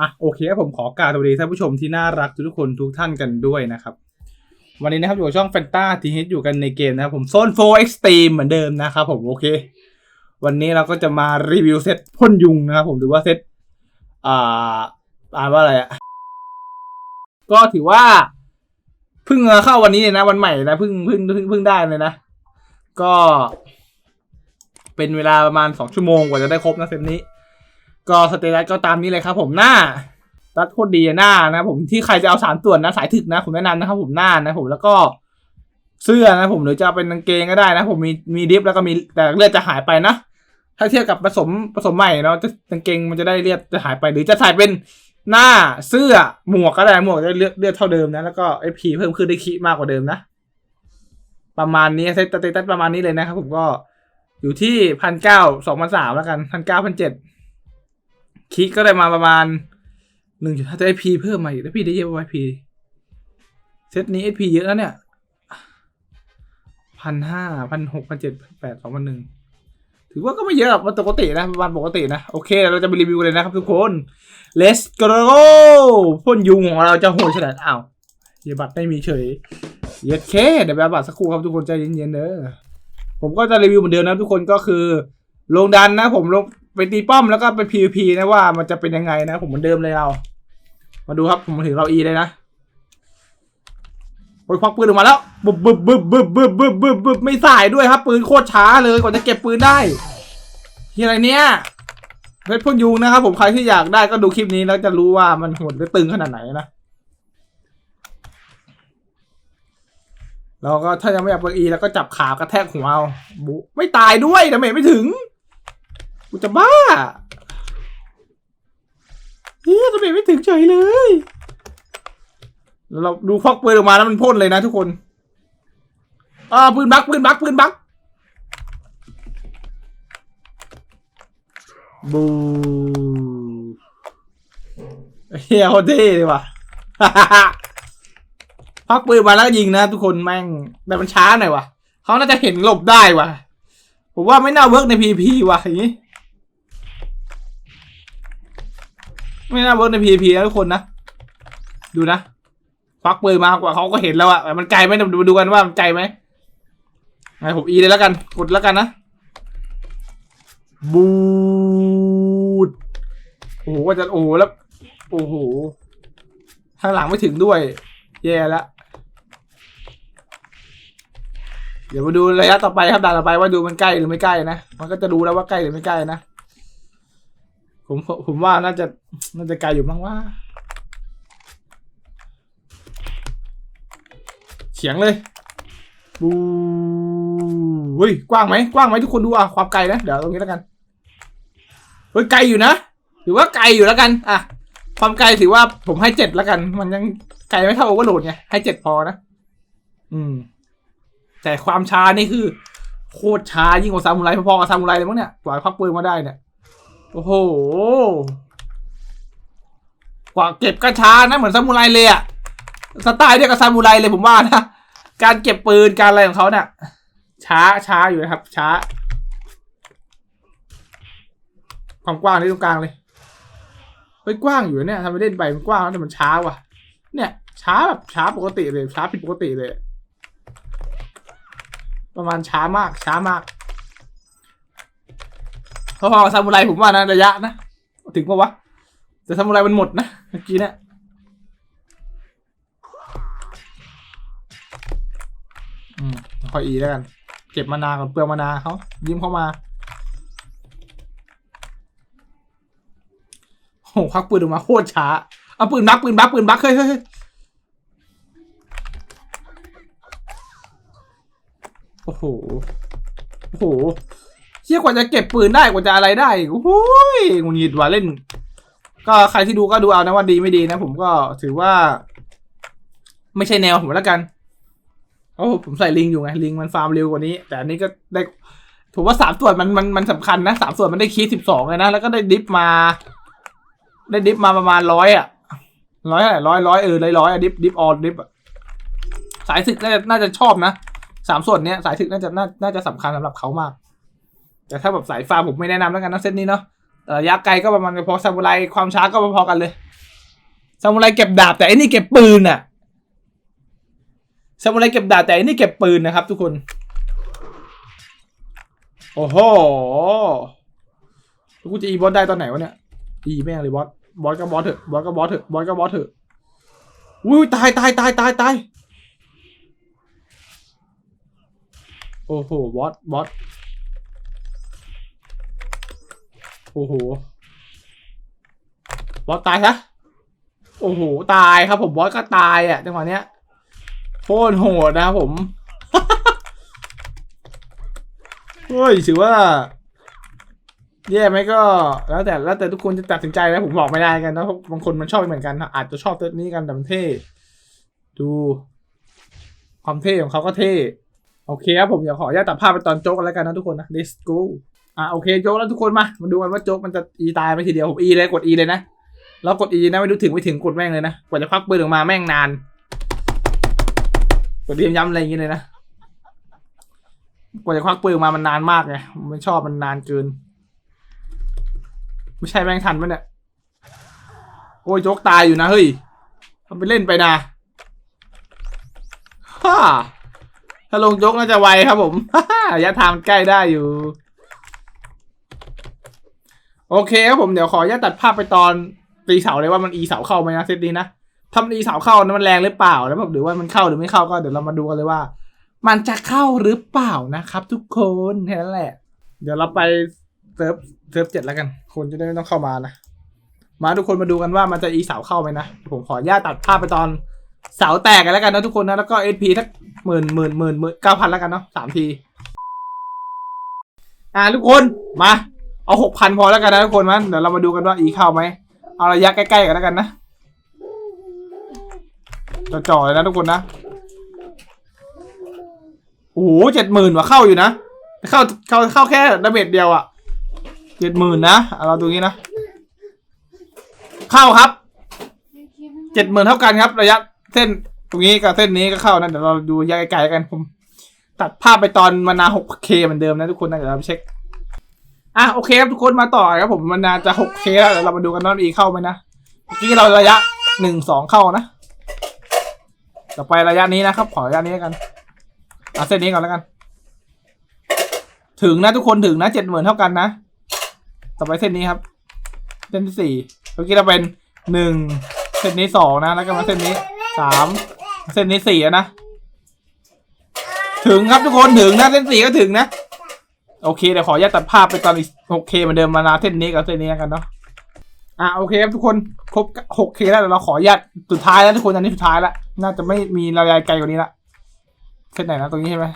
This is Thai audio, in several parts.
อะโอเคครับผมขอกรารสวัสดีท่านผู้ชมที่น่ารักทุกคนทุกท่านกันด้วยนะครับ วันนี้นะครับอยู่กับช่องแฟนตาทีฮิตอยู่กันในเกมนะครับผมโซนโฟเอ็กซ์ตรีมเหมือนเดิมนะครับผมโอเค วันนี้เราก็จะมารีวิวเซตพ่นยุงนะครับผมหรือว่าเซตอ่าอ่านว่าอะไรอะก็ถือว่าเพิ่งเข้าวันนี้เลยนะ วันใหม่นะเพิ่งเพิ่งเพิ่งเพิ่งได้เลยนะ ก็ เป็นเวลาประมาณสองชั่วโมงกว่าจะได้ครบนะเซตนี้ ก็สเตตัสก็ตามนี้เลยครับผมหน้าตัดโคตรดีอะหน้านะผมที่ใครจะเอาสามส่วนนะสายถึกนะ ผมแนะนำนะครับผมหน้านะผมแล้วก็เสื้อนะผมหรือจะเอาเป็นกางเกงก็ได้นะ ผมมีมีดิฟแล้วก็มีแต่เลือดจะหายไปนะ ถ้าเทียบกับผสมผสมใหม่เนาะจะกางเกงมันจะได้เลือดจะหายไป หรือจะใส่เป็นหน้าเสื้อหมวกก็ได้หมวกจะเลือดเลือดเท่าเดิมนะแล้วก็เอพีเพิ่มขึ้นได้คีมากกว่าเดิมนะ ประมาณนี้เซตสเตตัสประมาณนี้เลยนะครับผมก็อยู่ที่พันเก้าสองพันสามแล้วกันพันเก้าพันเจ็ด คิกก็ได้มาประมาณหนึ่งจุดห้าจะไอพีเพิ่มมาอีกแล้วพี่ได้เยอะไอพีเซตนี้ไอพีเยอะแล้วเนี่ยพันห้าพันหกพันเจ็ดพันแปดสองพันหนึ่งถือว่าก็ไม่เยอะมันปกตินะประมาณปกตินะ โอเค เราจะไปรีวิวเลยนะครับทุกคน let's go พ่นยุงของเราจะโหดขนาดอ้าวเยบัตรไม่มีเฉยเย็ดเคเดี๋ยวไปบัตรสักครู่ครับทุกคนใจเย็นๆเด้อผมก็จะรีวิวเหมือนเดิมนะทุกคนก็คือลงดันนะผมลง ไปตีป้อมแล้วก็ไป PVP นะว่ามันจะเป็นยังไงนะผมเหมือนเดิมเลยเรา มาดูครับผมมาถึงเราอีเลยนะโอ้ยควักปืนออกมาแล้วบึบบึบบึบบึบบึบบึบบึบบึบไม่สายด้วยครับ ปืนโคตรช้าเลยกว่าจะเก็บปืนได้ที่อะไรเนี่ยเพชรพ่นยุงนะครับผมใครที่อยากได้ก็ดูคลิปนี้แล้วจะรู้ว่ามันโหดหรือตึงขนาดไหนนะแล้วก็ถ้ายังไม่อยากเปิดอีแล้วก็จับขากระแทกหัวเอาบุไม่ตายด้วยดาเมไม่ถึง กูจะบ้าเฮ้ยทำไมไม่ถึงเฉยเลย เราดูควักปืนออกมาแล้วมันพ่นเลยนะทุกคนอ่าปืนบักปืนบักปืนบักบูเฮียโคตรเท่เลยว่ะควักปืนมาแล้วก็ยิงนะทุกคนแม่งแต่มันช้าหน่อยว่ะเขาน่าจะเห็นหลบได้ว่ะผมว่าไม่น่าเวิร์กในพีพีว่ะอย่างนี้ ไม่น่าเวิร์กใน PVP นะทุกคนนะ ดูนะควักปืนมากกว่าเขาก็เห็นแล้วอะแต่มันไกลไหมเดี๋ยวมาดูกันว่ามันไกลไหมไงผมอีเลยแล้วกัน กดแล้วกันนะบูดโอ้โหว่าจะโอ้โหแล้ว โอ้โหข้างหลังไม่ถึงด้วย แย่แล้วเดี๋ยวมาดูระยะต่อไปครับด่านต่อไปว่าดูมันใกล้หรือไม่ใกล้นะ มันก็จะรู้แล้วว่าใกล้หรือไม่ใกล้นะ ผมผมว่าน่าจะน่าจะไกลอยู่มั้งว่าเฉียงเลยบูเฮ้ยกว้างไหมกว้างไหมทุกคนดูอะความไกลนะเดี๋ยวตรงนี้แล้วกันเฮ้ยไกลอยู่นะถือว่าไกลอยู่แล้วกันอะความไกลถือว่าผมให้เจ็ดแล้วกัน มันยังไกลไม่เท่าโอเวอร์โหลดไงให้เจ็ดพอนะอืม แต่ความช้านี่คือ โคตรช้ายิ่งกว่าซามูไรพอๆกับซามูไรเลยมั้งเนี่ยกว่าควักปืนมาได้เนี่ย โอ้โหกว่าเก็บก็ช้านะเหมือนซามูไรเลยอะสไตล์เดียวกับซามูไรเลยผมว่านะการเก็บปืนการอะไรของเขาเนี่ยช้าช้าอยู่นะครับ ช้า ความกว้างที่ตรงกลางเลยเฮ้ยกว้างอยู่เนี่ยทำไปเล่นไปมันกว้างแต่มันช้าว่ะ เนี่ย ช้าแบบช้าปกติเลยช้าผิดปกติเลย ประมาณช้ามากช้ามาก พอๆซามูไรผมว่านะระยะนะ ถึงปะวะ แต่ซามูไรมันหมดนะเมื่อกี้เนี่ยอืมคอยอีแล้วกัน เก็บมานาก่อนเปลืองมานาเขายิ้มเข้ามาโหควักปืนออกมาโคตรช้าเอาปืนบักปืนบักปืนบักเฮ้ยเฮ้ยโอ้โห โอ้โห เชี่ยกว่าจะเก็บปืนได้กว่าจะอะไรได้โอ้โหงุนงิดว่ะเล่น ก็ใครที่ดูก็ดูเอานะว่าดีไม่ดีนะ ผมก็ถือว่า ไม่ใช่แนวผมแล้วกันโอ้ผมใส่ลิงอยู่ไงลิงมันฟาร์มเร็วกว่านี้ แต่อันนี้ก็ได้ผมว่าสามส่วนมันมันมันสำคัญนะสามส่วนมันได้คีสิบสองเลยนะแล้วก็ได้ดิฟมา ได้ดิฟมาประมาณร้อยอะร้อยอะไรร้อยร้อยเออร้อยร้อยดิฟดิฟออลดิฟสายศึกน่าจะน่าจะชอบนะสามส่วนเนี้ยสายศึกน่าจะน่าน่าจะสำคัญสำหรับเขามาก แต่ถ้าแบบสายฟ้าผมไม่แนะนำแล้วกันนะเซตนี้เนาะระยะไกลก็ประมาณพอซามูไรความช้าก็พอๆกันเลยซามูไรเก็บดาบแต่อันนี้เก็บปืนอะซามูไรเก็บดาบแต่อันนี้เก็บปืนนะครับ ทุกคน โอ้โหกูจะอีบอสได้ตอนไหนวะเนี่ยอีแม่งเลยบอสบอสก็บอสเถอะบอสก็บอสเถอะบอสก็บอสเถอะอุ้ยตายตายตายตายตายโอ้โหบอสบอส โอ้โหบอสตายซะโอ้โหตายครับ ผมบอสก็ตายอะจังหวะเนี้ยโคตรโหดนะครับผมเฮ้ยถือว่าแย่ไหมก็แล้วแต่แล้วแต่ทุกคนจะตัดสินใจแล้วผมบอกไม่ได้กันนะบางคนมันชอบเหมือนกันอาจจะชอบตัวนี้กันแต่มันเท่ดูความเท่ของเขาก็เท่ โอเคครับผมเดี๋ยวขออนุญาตตัดภาพไปตอนโจ๊กกันแล้วกันนะทุกคนนะ let's go อะโอเคโจ๊กแล้วทุกคนมามาดูกันว่าโจ๊กมันจะอีตายไปทีเดียวผมอีเลยกดอีเลยนะแล้วกดอีนะไม่รู้ถึงไม่ถึงกดแม่งเลยนะกว่าจะพักปืนออกมาแม่งนานกดเรียมย้ำอะไรอย่างเงี้ยเลยนะกว่าจะควักปืนออกมามันนานมากไงมไม่ชอบมันนานเกิน ไม่ใช่แม่งทันปะเนี่ยโอ้ยโจ๊กตายอยู่นะเฮ้ยทำไปเล่นไปนะฮ่าถ้าลงโจ๊กน่าจะไวครับผมฮ่าระยะทางใกล้ได้อยู่ โอเคครับผมเดี๋ยวขออนุญาตตัดภาพไปตอนตีเสาเลยว่ามันอีเสาเข้าไหมนะเซตนี้นะถ้ามันอีเสาเข้านะมันแรงหรือเปล่าแล้วแบบหรือว่ามันเข้าหรือไม่เข้าก็เดี๋ยวเรามาดูกันเลยว่า มันจะเข้าหรือเปล่านะครับ ทุกคนแค่นั้นแหละ เดี๋ยวเราไปเซิร์ฟเซิร์ฟเจ็ดแล้วกัน คนจะได้ไม่ต้องเข้ามานะมาทุกคนมาดูกันว่ามันจะอีเสาเข้าไหมนะผมขออนุญาตตัดภาพไปตอนเสาแตกกันแล้วกันนะทุกคนนะแล้วก็เอพีทักหมื่นหมื่นหมื่นหมื่นเก้าพันแล้วกันเนาะสามที อ่าทุกคนมา เอาหกพันพอแล้วกันนะทุกคนมันเดี๋ยวเรามาดูกันว่าอีเข้าไหมเอาระยะใกล้ๆกันแล้วกันนะจ่อๆเลยนะทุกคนนะโอ้โหเจ็ดหมื่นว่ะเข้าอยู่นะเข้าเข้าเข้าแค่ดาเมจเดียวอะเจ็ดหมื่นนะเอาเราดูงี้นะ เข้าครับเจ็ดหมื่นเท่ากันครับ ระยะเส้นตรงนี้กับเส้นนี้ก็เข้านะเดี๋ยวเราดูระยะไกลๆกันผม ตัดภาพไปตอนมานาหกเคเหมือนเดิมนะทุกคนนะเดี๋ยวเราเช็ค อะโอเคครับทุกคนมาต่อครับผมมันนาจะหกเคแล้วเรามาดูกันว่าอีเข้าไหมนะเมื่อกี้เราระยะหนึ่งสองเข้านะต่อไประยะนี้นะครับ ขอระยะนี้แล้วกันเอาเส้นนี้ก่อนแล้วกัน ถึงนะทุกคนถึงนะเจ็ดหมื่นเท่ากันนะต่อไปเส้นนี้ครับ เส้นที่สี่เมื่อกี้เราเป็นหนึ่งเส้นนี้สองนะ แล้วก็มาเส้นนี้สามเส้นนี้สี่นะ ถึงครับทุกคนถึงนะเส้นสี่ก็ถึงนะ โอเคเดี๋ยวขออนุญาตตัดภาพไปตอนอีกหกเคเหมือนเดิมมานาเส้นนี้กับเส้นนี้กันเนาะอะโอเคครับทุกคนครบหกเคแล้วเดี๋ยวเราขออนุญาตสุดท้ายแล้วทุกคนอันนี้สุดท้ายแล้วน่าจะไม่มีระยะไกลกว่านี้ละเส้นไหนนะตรงนี้ใช่ไหม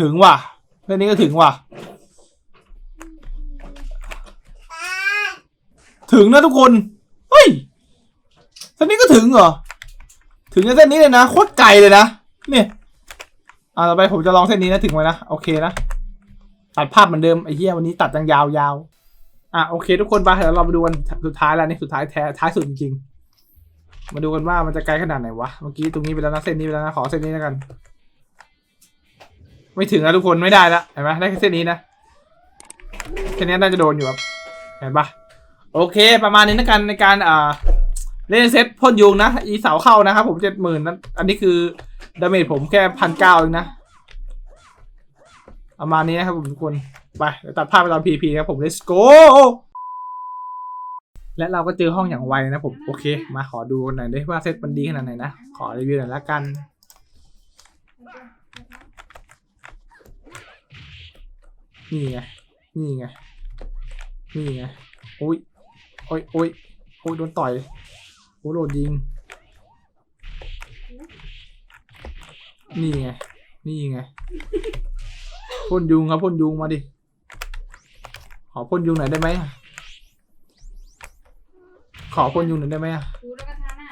ถึงว่ะเส้นนี้ก็ถึงว่ะ ถึงนะทุกคนเฮ้ยเส้นนี้ก็ถึงเหรอถึงเส้นนี้เลยนะโคตรไกลเลยนะเนี่ย อ่าต่อไปผมจะลองเส้นนี้นะถึงไหมนะโอเคนะตัดภาพเหมือนเดิมไอ้เหี้ยวันนี้ตัดยังยาวๆอะโอเค ทุกคนไปเดี๋ยวเรามาดูกันสุดท้ายแล้วนี่สุดท้ายแท้ท้ายสุดจริงๆมาดูกันว่ามันจะไกลขนาดไหนวะเมื่อกี้ตรงนี้ไปแล้วนะเส้นนี้ไปแล้วนะขอเส้นนี้แล้วกัน ไม่ถึงนะทุกคนไม่ได้ละเห็นไหมได้แค่เส้นนี้นะเส้นนี้น่าจะโดนอยู่ครับเห็นปะโอเค ประมาณนี้นะกันในการอ่าเล่นเซตพ่นยุงนะอีเสาเข้านะครับผมเจ็ดหมื่นนั้นอันนี้คือ ดาเมจผมแค่พันเก้าเองนะประมาณนี้นะครับผมทุกคน ไปเดี๋ยวตัดภาพไปตอนพีพีครับผม let's go และเราก็เจอห้องอย่างไวนะผมโอเค มาขอดูหน่อยได้ว่าเซตมันดีขนาดไหนนะ ขอรีวิวหน่อยละกัน นี่ไง นี่ไง นี่ไงโอ้ยโอ้ยโอ้ยโอ้ยโดนต่อยโอ้โดนยิง นี่ไง นี่ไงพ่นยุงครับพ่นยุงมาดิ ขอพ่นยุงหน่อยได้ไหมอะขอพ่นยุงหน่อยได้ไหมอะกูแล้วก็ทาน่ะ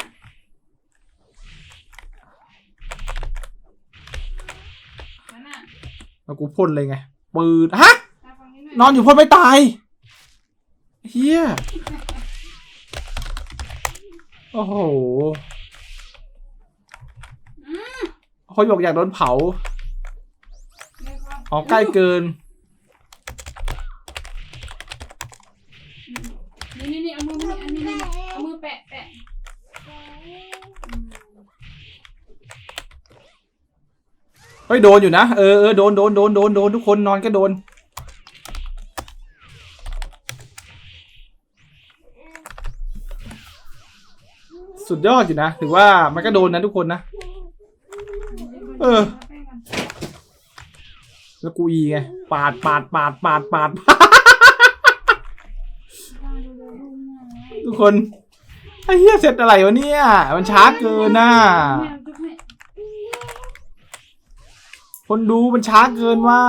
นั่นน่ะแล้วกูพ่นเลยไง ปืนฮะทาฝั่งนี้หนน่ออยนอยู่พ่นไม่ตายเฮียโอ้โห พาหยกอยากโดนเผาออกใกล้เกิน นี่นี่นี่เอามือมานี่อนนี้นี่เอามือแปะแปะเฮ้ยโดนอยู่นะ เออเออโดนโดนโดนโดนโดนทุกคนนอนก็โดน สุดยอดอยู่นะ ถือว่ามันก็โดนนะทุกคนนะ เออ แล้วกูอีไงปาดปาดปาดปาดปาดทุกคนไอ้เหี้ยเสร็จอะไรวะเนี่ย มันช้าเกินน่ะ คนดูมันช้าเกินว่า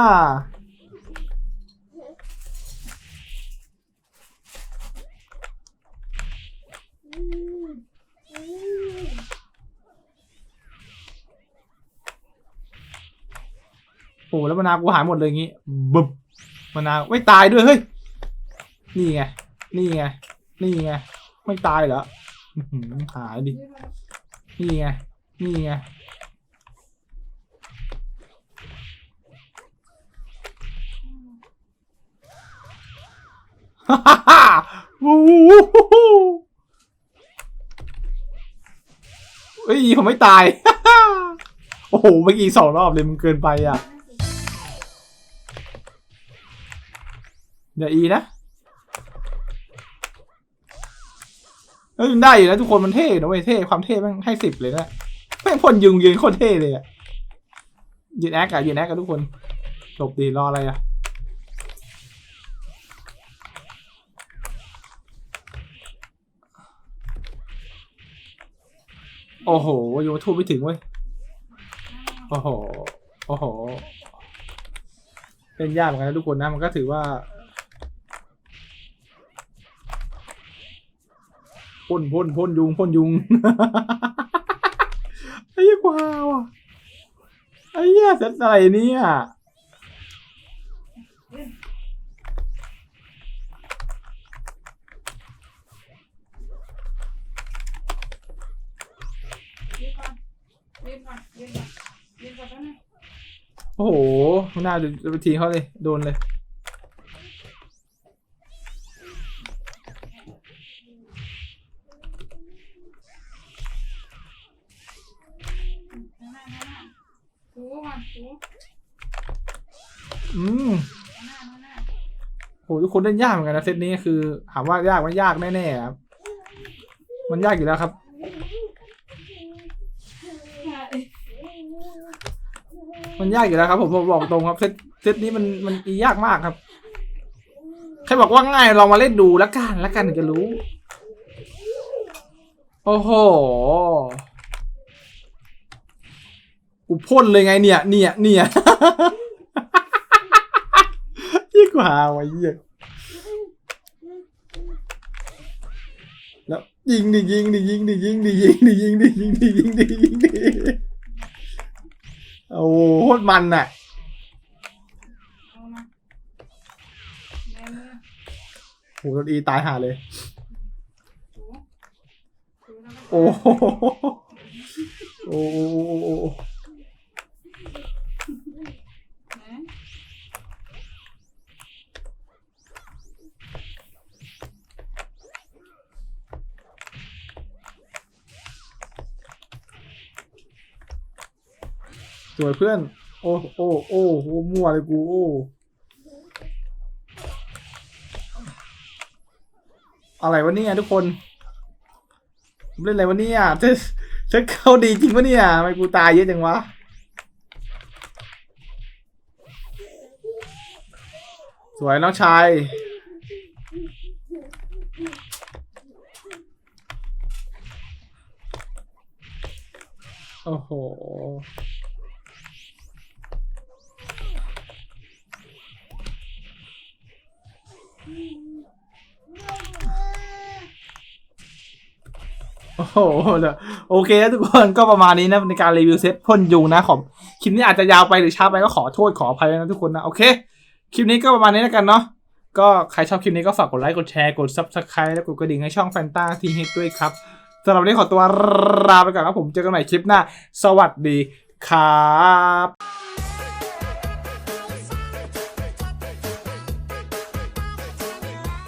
อ้แล้วมนากูหายหมดเลยอย่างงี้บึบมะนาไม่ตายด้วยเฮ้ยนี่ไงนี่ไงนี่ไงไม่ตายเหรอหายดินี่ไงนี่ไงฮ่าฮ่าฮ่าวู้เฮ้ยผมไม่ตาย โอ้โห เมื่อกี้สองรอบเลยมันเกินไปอะ เดี๋ยวอีนะเฮ้ยมันได้อยู่นะทุกคนมันเท่นะเว้ยเท่ความเท่แม่งให้สิบเลยนะแม่งพ่นยุงยืนโคตรเท่เลยอะยืนแอคอะยืนแอคกันทุกคนหลบดีรออะไรอะโอ้โหโยทูบไม่ถึงเว้ย โอ้โห โอ้โห เป็นยากเหมือนกันนะทุกคนนะ มันก็ถือว่า พ่นพ่นพ่นยุงพ่นยุงไอ้เหี้ยกวาวอะไอ้เหี้ยเซตอะไรเนี่ยยืนก่อนยืนก่อนยืนก่อนยืนก่อนแป๊บนึงโอ้โหหน้าดูทีเขาเลย โดนเลย ถูก่อนถูอืมหน้าหน้าโหทุกคนเล่นยากเหมือนกันนะเซตนี้คือถามว่ายากมันยากแน่ๆครับมันยากอยู่แล้วครับ มันยากอยู่แล้วครับ ผมบอกตรงครับเซตเซตนี้มันมันอียากมากครับใครบอกว่าง่ายลองมาเล่นดูแล้วกันแล้วกันถึงจะรู้ โอ้โห กูพ่นเลยไงเนี่ย เนี่ยเนี่ยยิ่งกว่าว้เหี้ยแล้วยิงดิยิงดิยิงดิยิงดิยิงดิยิงดิยิงดิยิงดิยิงดิโอ้โหโคตรมันน่ะเอามาแบมือโหโดนอีตายหาเลย โอ้โหโอ้โหโอ้โห ไหน สวย เพื่อน โอ้โอ้โอ้โอ้มั่วเลยกูโอ้อะไรวะเนี่ยทุกคนเล่นอะไรวะเนี่ยเจะจะเข้าดีจริงปะเนี่ยทำไมกูตายเยอะจังวะสวยน้องชายโอ้โห โอ้โหเดี๋ยวโอเคแล้วทุกคนก็ประมาณนี้นะในการรีวิวเซตพ่นยุงนะขอคลิปนี้อาจจะยาวไปหรือช้าไปก็ขอโทษขออภัยนะทุกคนนะโอเคคลิปนี้ก็ประมาณนี้แล้วกันเนาะก็ใครชอบคลิปนี้ก็ฝากกดไลค์กดแชร์กด subscribe และกดกระดิ่งให้ช่องแฟนตาทีเฮดด้วยครับสำหรับวันนี้ขอตัวลาไปก่อนครับผมเจอกันใหม่คลิปหน้า สวัสดีครับ